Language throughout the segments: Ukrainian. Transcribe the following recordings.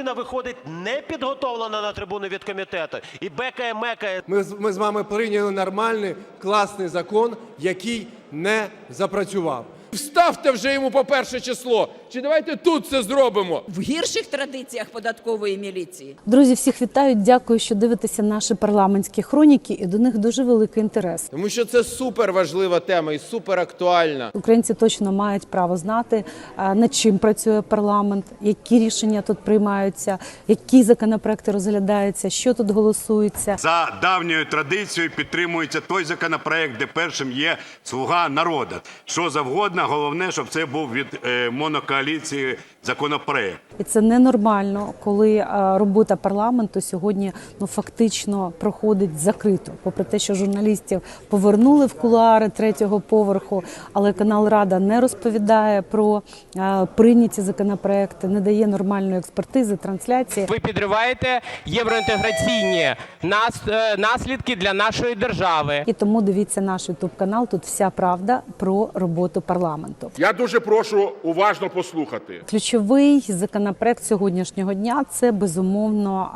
людина виходить не підготовлена на трибуну від комітету і бекає мекає. Ми, ми з вами прийняли нормальний, класний закон, який не запрацював. Вставте вже йому по перше число. Чи давайте тут це зробимо? в гірших традиціях податкової міліції. Друзі, всіх вітаю. Дякую, що дивитеся наші парламентські хроніки, і до них дуже великий інтерес. Тому що це супер важлива тема і супер актуальна. Українці точно мають право знати, над чим працює парламент, які рішення тут приймаються, які законопроекти розглядаються, що тут голосується. За давньою традицією підтримується той законопроект, де першим є слуга народу. Що завгодно, головне, щоб це був від е, монокоаліції законопроект. І це ненормально, коли е, робота парламенту сьогодні ну фактично проходить закрито. Попри те, що журналістів повернули в кулуари третього поверху, але канал Рада не розповідає про е, прийняті законопроекти, не дає нормальної експертизи, трансляції. Ви підриваєте євроінтеграційні нас- е, наслідки для нашої держави. І тому дивіться наш ютуб канал. Тут вся правда про роботу парламенту. Я дуже прошу уважно послухати. Ключовий законопроект сьогоднішнього дня це безумовно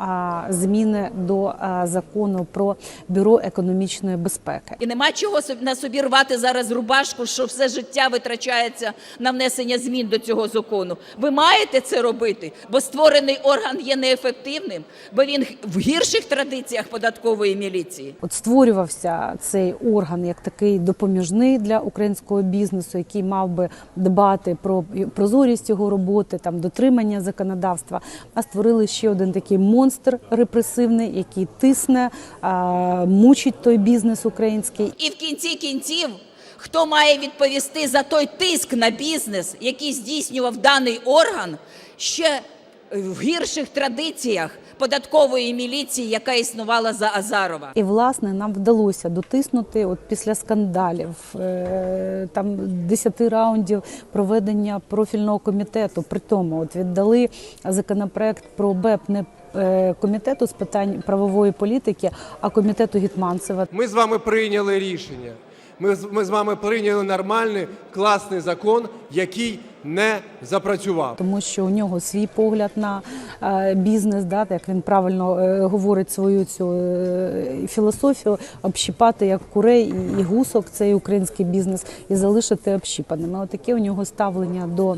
зміни до закону про бюро економічної безпеки. І нема чого на собі рвати зараз рубашку, що все життя витрачається на внесення змін до цього закону. Ви маєте це робити, бо створений орган є неефективним, бо він в гірших традиціях податкової міліції. От створювався цей орган як такий допоміжний для українського бізнесу, який мав би дбати про прозорість його роботи, там дотримання законодавства. А створили ще один такий монстр репресивний, який тисне, мучить той бізнес український. І в кінці кінців, хто має відповісти за той тиск на бізнес, який здійснював даний орган, ще в гірших традиціях податкової міліції, яка існувала за Азарова. І власне нам вдалося дотиснути от після скандалів, е, там 10 раундів проведення профільного комітету. При тому от віддали законопроект про БЕП не е, комітету з питань правової політики, а комітету Гетманцева. Ми з вами прийняли рішення. Ми, з- ми з вами прийняли нормальний, класний закон, який не запрацював. Тому що у нього свій погляд на е, бізнес, да, як він правильно е, говорить свою цю е, філософію, общіпати як курей і, гусок цей український бізнес і залишити общіпаними. Отаке у нього ставлення до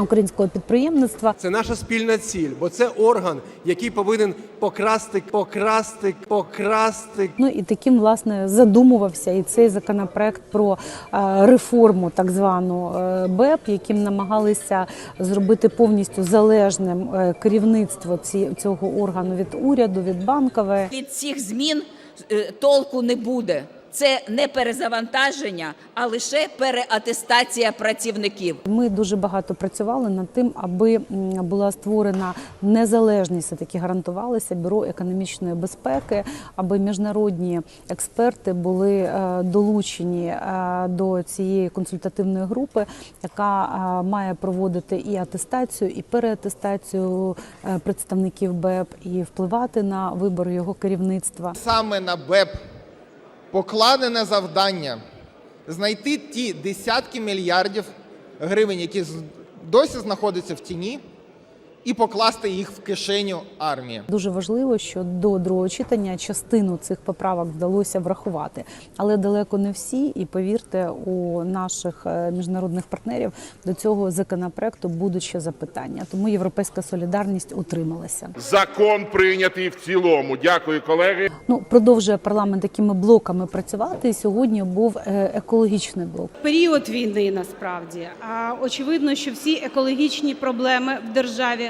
українського підприємництва. Це наша спільна ціль, бо це орган, який повинен покрасти, покрасти, покрасти Ну і таким власне задумувався і цей законопроект про е, реформу, так звану е, БЕП, яким намагалися зробити повністю залежним е, керівництво ці, цього органу від уряду, від банкової. Від цих змін е, толку не буде. Це не перезавантаження, а лише переатестація працівників. Ми дуже багато працювали над тим, аби була створена незалежність, таки гарантувалося бюро економічної безпеки, аби міжнародні експерти були е, долучені е, до цієї консультативної групи, яка е, має проводити і атестацію, і переатестацію представників БЕП, і впливати на вибор його керівництва. саме на БЕП покладене завдання знайти ті десятки мільярдів гривень, які досі знаходяться в тіні, і покласти їх в кишеню армії. Дуже важливо, що до другого читання частину цих поправок вдалося врахувати, але далеко не всі. І повірте, у наших е, міжнародних партнерів до цього законопроекту будуть ще запитання. Тому європейська солідарність утрималася. Закон прийнятий в цілому. Дякую, колеги. Ну продовжує парламент такими блоками працювати. І сьогодні був е, екологічний блок. період війни насправді. А очевидно, що всі екологічні проблеми в державі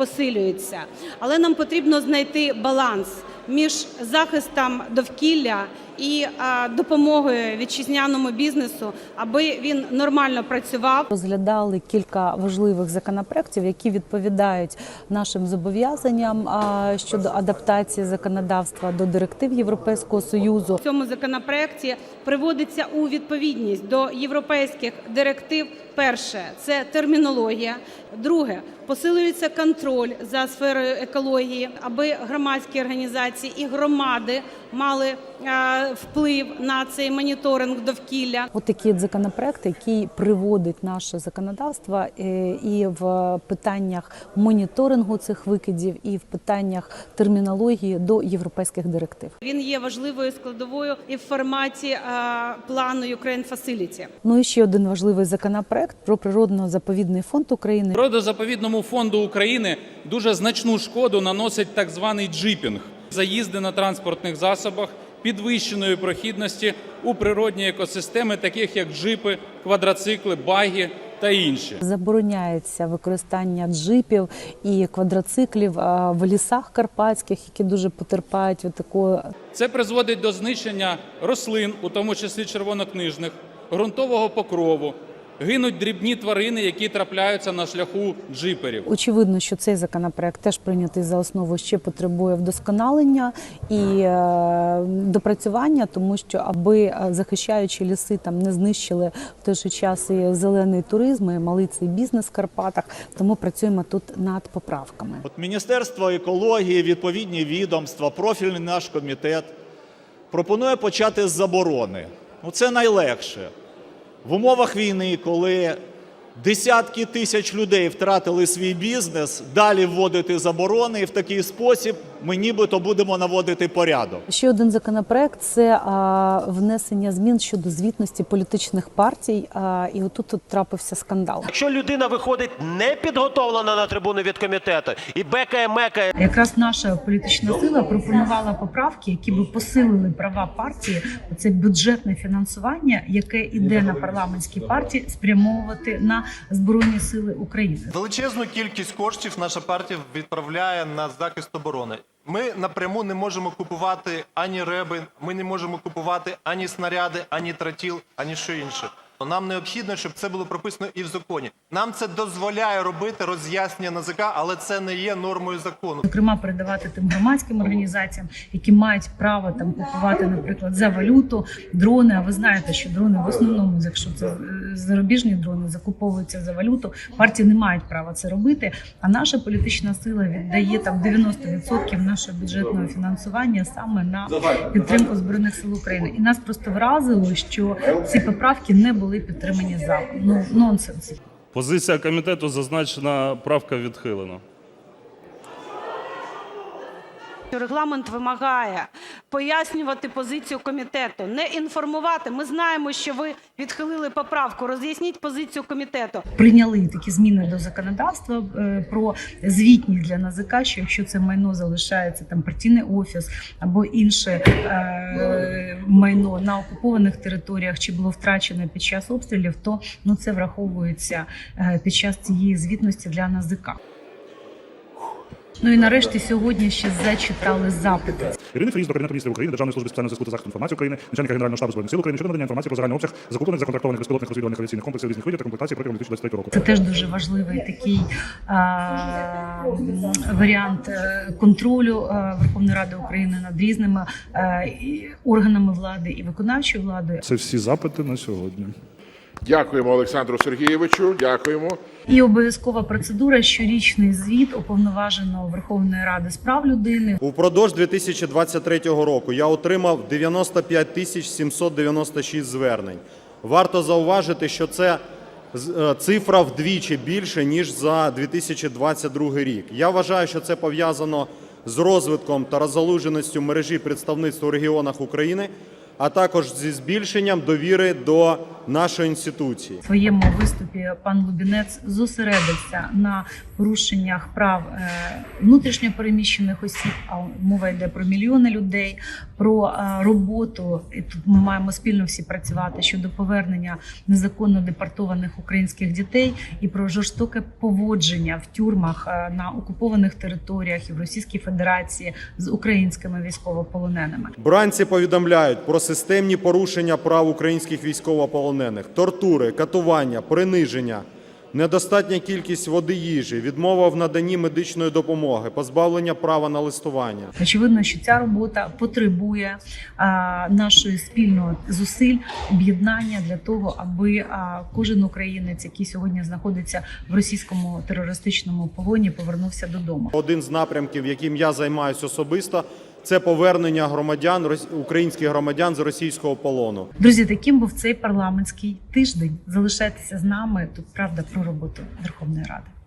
посилюються. Але нам потрібно знайти баланс між захистом довкілля і допомогою вітчизняному бізнесу, аби він нормально працював. Розглядали кілька важливих законопроєктів, які відповідають нашим зобов'язанням щодо адаптації законодавства до директив Європейського союзу. В цьому законопроекті приводиться у відповідність до європейських директив перше це термінологія. Друге посилюється контроль за сферою екології, аби громадські організації і громади мали е, вплив на цей моніторинг довкілля. От такий законопроект, який приводить наше законодавство е, і в питаннях моніторингу цих викидів, і в питаннях термінології до європейських директив. Він є важливою складовою і в форматі е, плану Ukraine Facility. Ну і ще один важливий законопроект про природно-заповідний фонд України. Природозаповідному фонду України дуже значну шкоду наносить так званий джипінг заїзди на транспортних засобах підвищеної прохідності у природні екосистеми, таких як джипи, квадроцикли, багі та інші. Забороняється використання джипів і квадроциклів в лісах карпатських, які дуже потерпають від Це призводить до знищення рослин, у тому числі червонокнижних, ґрунтового покрову. Гинуть дрібні тварини, які трапляються на шляху джиперів. Очевидно, що цей законопроект теж прийнятий за основу ще потребує вдосконалення і е, допрацювання, тому що аби е, захищаючи ліси, там не знищили в той же час і зелений туризм, і малий цей бізнес в Карпатах. Тому працюємо тут над поправками. От Міністерство екології, відповідні відомства, профільний наш комітет пропонує почати з заборони. Ну це найлегше. В умовах війни, коли десятки тисяч людей втратили свій бізнес, далі вводити заборони, і в такий спосіб ми нібито будемо наводити порядок. Ще один законопроект це а, внесення змін щодо звітності політичних партій. А, і отут тут трапився скандал. Якщо людина виходить не підготовлена на трибуну від комітету і бекає мекає Якраз наша політична сила пропонувала поправки, які би посилили права партії. Це бюджетне фінансування, яке іде на парламентські партії, спрямовувати на збройні сили України. Величезну кількість коштів наша партія відправляє на захист оборони. Ми напряму не можемо купувати ані реби, ми не можемо купувати ані снаряди, ані тротіл, ані що інше. Нам необхідно, щоб це було прописано і в законі. Нам це дозволяє робити роз'яснення НАЗК, але це не є нормою закону. Зокрема, передавати тим громадським організаціям, які мають право там купувати, наприклад, за валюту дрони. А ви знаєте, що дрони в основному, якщо це е, зарубіжні дрони, закуповуються за валюту. Партії не мають права це робити. А наша політична сила віддає там 90% нашого бюджетного фінансування саме на підтримку збройних сил України. І нас просто вразило, що ці поправки не були підтримані залом. Ну нонсенс. Позиція комітету зазначена, правка відхилена. Регламент вимагає пояснювати позицію комітету, не інформувати. Ми знаємо, що ви відхилили поправку. Роз'ясніть позицію комітету. прийняли такі зміни до законодавства е, про звітність для НАЗК, що якщо це майно залишається там партійний офіс або інше е, майно на окупованих територіях чи було втрачено під час обстрілів, то ну це враховується е, під час цієї звітності для НАЗК. Ну і нарешті сьогодні ще зачитали запити. Ірини Фріз до Кабінету міністрів України, Державної служби спеціального зв'язку та захисту інформації України, начальника Генерального штабу Збройних сил України щодо надання інформації про загальний обсяг закуплених законтрактованих безпілотних розвідувальних авіаційних комплексів різних видів та комплектації протягом 2023 року. Це теж дуже важливий такий а, варіант е, контролю е, Верховної Ради України над різними е, і органами влади і виконавчою владою. Це всі запити на сьогодні. Дякуємо Олександру Сергійовичу. Дякуємо. І обов'язкова процедура щорічний звіт уповноваженого Верховної Ради з прав людини. Упродовж 2023 року я отримав 95 тисяч 796 звернень. Варто зауважити, що це е, цифра вдвічі більше, ніж за 2022 рік. Я вважаю, що це пов'язано з розвитком та розгалуженістю мережі представництв у регіонах України, а також зі збільшенням довіри до нашої інституції. В своєму виступі пан Лубінець зосередився на порушеннях прав е, внутрішньо переміщених осіб. А мова йде про мільйони людей, про е, роботу. І тут ми маємо спільно всі працювати щодо повернення незаконно депортованих українських дітей і про жорстоке поводження в тюрмах е, на окупованих територіях і в Російській Федерації з українськими військовополоненими. Бранці повідомляють про системні порушення прав українських військовополонених, тортури, катування, приниження, недостатня кількість води їжі, відмова в наданні медичної допомоги, позбавлення права на листування. Очевидно, що ця робота потребує нашої спільної зусиль, об'єднання для того, аби кожен українець, який сьогодні знаходиться в російському терористичному полоні, повернувся додому. Один з напрямків, яким я займаюся особисто, це повернення громадян українських громадян з російського полону. Друзі, таким був цей парламентський тиждень. Залишайтеся з нами. Тут правда про роботу Верховної Ради.